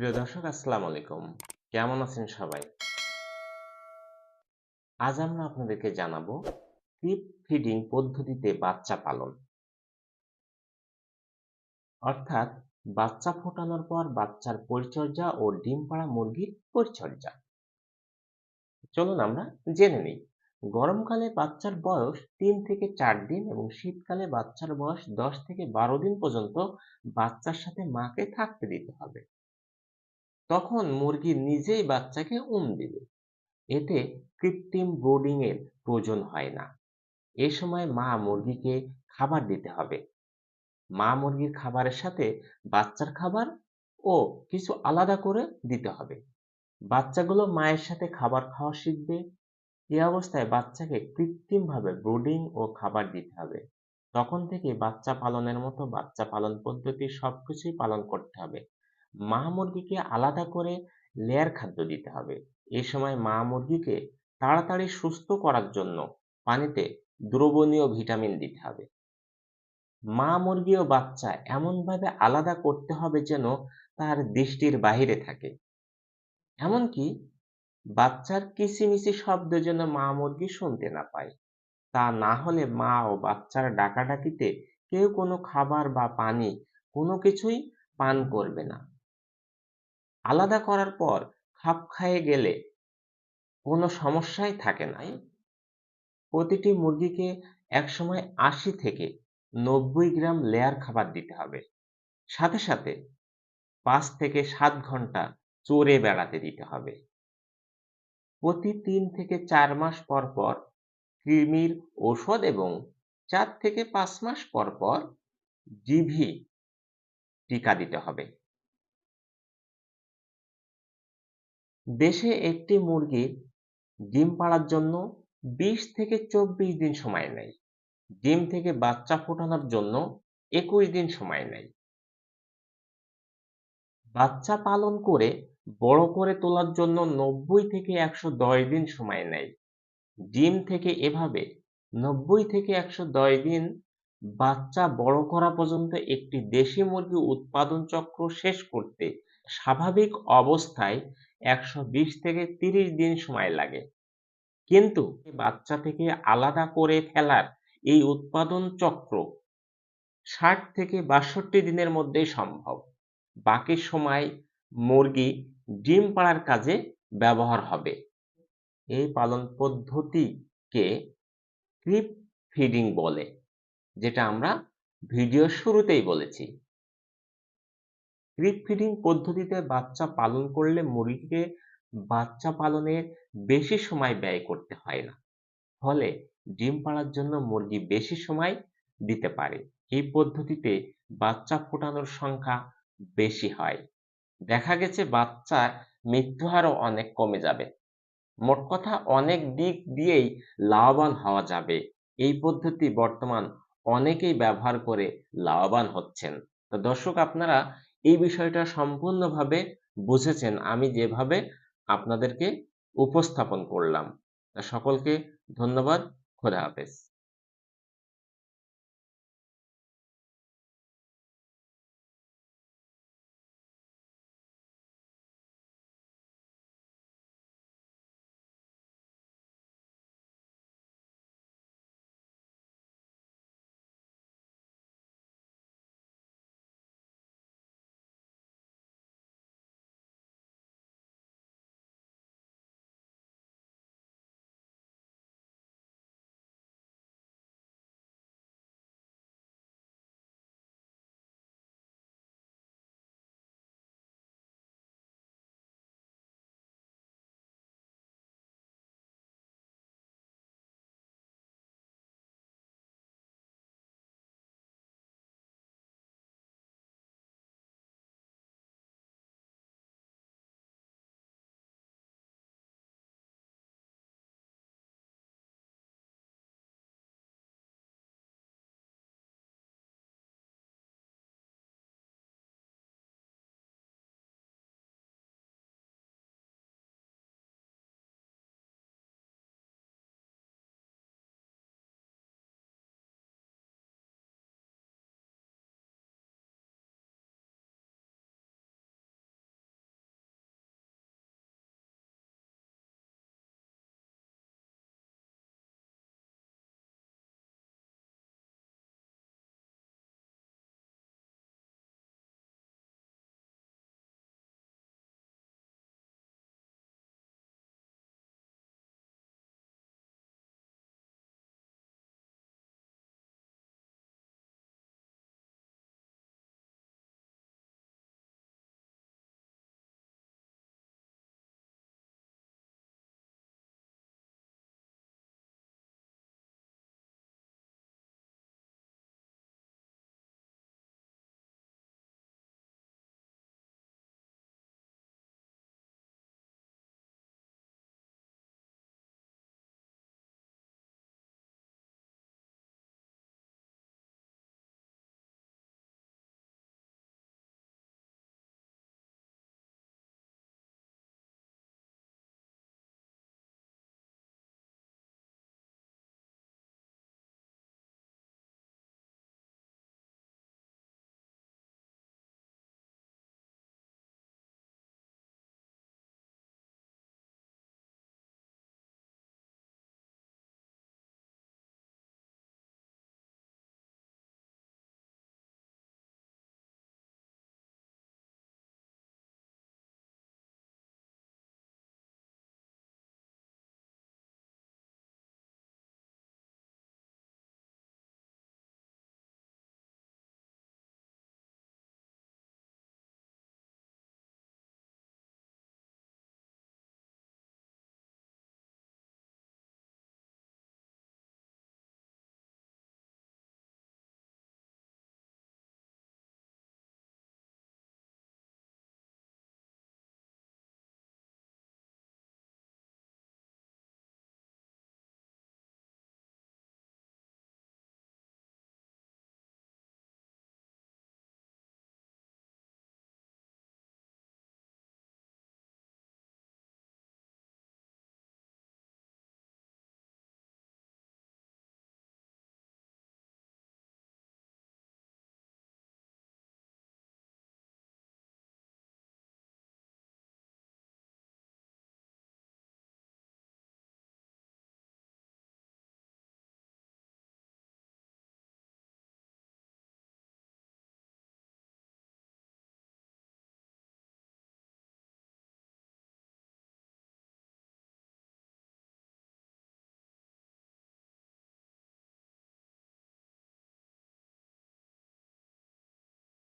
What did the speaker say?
প্রিয় দর্শক, আসসালামু আলাইকুম। কেমন আছেন সবাই? আজ আমরা আপনাদেরকে জানাব ক্রিপ ফিডিং পদ্ধতিতে বাচ্চা পালন। অর্থাৎ বাচ্চা ফোটানোর পর বাচ্চার পরিচর্যা ও ডিম পাড়া মুরগির পরিচর্যা। চলুন আমরা জেনে নিই। গরমকালে বাচ্চার বয়স তিন থেকে চার দিন এবং শীতকালে বাচ্চার বয়স দশ থেকে বারো দিন পর্যন্ত বাচ্চার সাথে মাকে থাকতে দিতে হবে। তখন মুরগি নিজেই বাচ্চাকে উম দিবে। এতে কৃত্রিম ব্রুডিং এর প্রয়োজন হয় না। এ সময় মা মুরগিকে খাবার দিতে হবে। মা মুরগির খাবারের সাথে বাচ্চার খাবার ও কিছু আলাদা করে দিতে হবে। বাচ্চাগুলো মায়ের সাথে খাবার খাওয়া শিখবে। এ অবস্থায় বাচ্চাকে কৃত্রিমভাবে ব্রুডিং ও খাবার দিতে হবে। তখন থেকে বাচ্চা পালনের মতো বাচ্চা পালন পদ্ধতি সবকিছুই পালন করতে হবে। মা মুরগিকে আলাদা করে লেয়ার খাদ্য দিতে হবে। এ সময় মা মুরগিকে তাড়াতাড়ি সুস্থ করার জন্য পানিতে দ্রবণীয় ভিটামিন দিতে হবে। মা মুরগি ও বাচ্চা এমনভাবে আলাদা করতে হবে যেন তার দৃষ্টির বাহিরে থাকে। এমনকি বাচ্চার কিচিমিচি শব্দ যেন মা মুরগি শুনতে না পায়। তা না হলে মা ও বাচ্চার ডাকাডাকিতে কেউ কোনো খাবার বা পানি কোনো কিছুই পান করবে না। আলাদা করার পর খাপ খাইয়ে গেলে কোনো সমস্যাই থাকে না। প্রতিটি মুরগিকে একসময় আশি থেকে নব্বই গ্রাম লেয়ার খাবার দিতে হবে। সাথে সাথে পাঁচ থেকে সাত ঘণ্টা চড়ে বেড়াতে দিতে হবে। প্রতি তিন থেকে চার মাস পর পর কৃমির ওষুধ এবং চার থেকে পাঁচ মাস পর পর জিভি টিকা দিতে হবে। দেশে একটি মুরগির ডিম পাড়ার জন্য বিশ থেকে চব্বিশ দিন সময় নেয়। ডিম থেকে বাচ্চা ফোটানোর জন্য একুশ দিন সময় নেয়। বাচ্চা পালন করে বড় করে তোলার জন্য নব্বই থেকে একশো দশ দিন সময় নেয়। ডিম থেকে এভাবে নব্বই থেকে একশো দশ দিন বাচ্চা বড় করা পর্যন্ত একটি দেশি মুরগি উৎপাদন চক্র শেষ করতে স্বাভাবিক অবস্থায় একশো বিশ থেকে তিরিশ দিন সময় লাগে। কিন্তু বাচ্চা থেকে আলাদা করে ফেলার এই উৎপাদন চক্র ষাট থেকে বাষট্টি দিনের মধ্যেই সম্ভব। বাকি সময় মুরগি ডিম পাড়ার কাজে ব্যবহার হবে। এই পালন পদ্ধতিকে ক্রিপ ফিডিং বলে, যেটা আমরা ভিডিও শুরুতেই বলেছি। ক্রিপ ফিডিং পদ্ধতিতে বাচ্চা পালন করলে মুরগিকে বাচ্চা পালনে বেশি সময় ব্যয় করতে হয় না। ফলে ডিম পাড়ার জন্য মুরগি বেশি সময় দিতে পারে। এই পদ্ধতিতে বাচ্চা ফোটানোর সংখ্যা বেশি হয়। দেখা গেছে বাচ্চার মৃত্যু হারও অনেক কমে যাবে। মোট কথা অনেক দিক দিয়েই লাভবান হওয়া যাবে। এই পদ্ধতি বর্তমান অনেকেই ব্যবহার করে লাভবান হচ্ছেন। তো দর্শক, আপনারা এই বিষয়টা সম্পূর্ণভাবে বুঝেছেন আমি যেভাবে আপনাদেরকে উপস্থাপন করলাম। সকলকে ধন্যবাদ খোদা হাফেজ।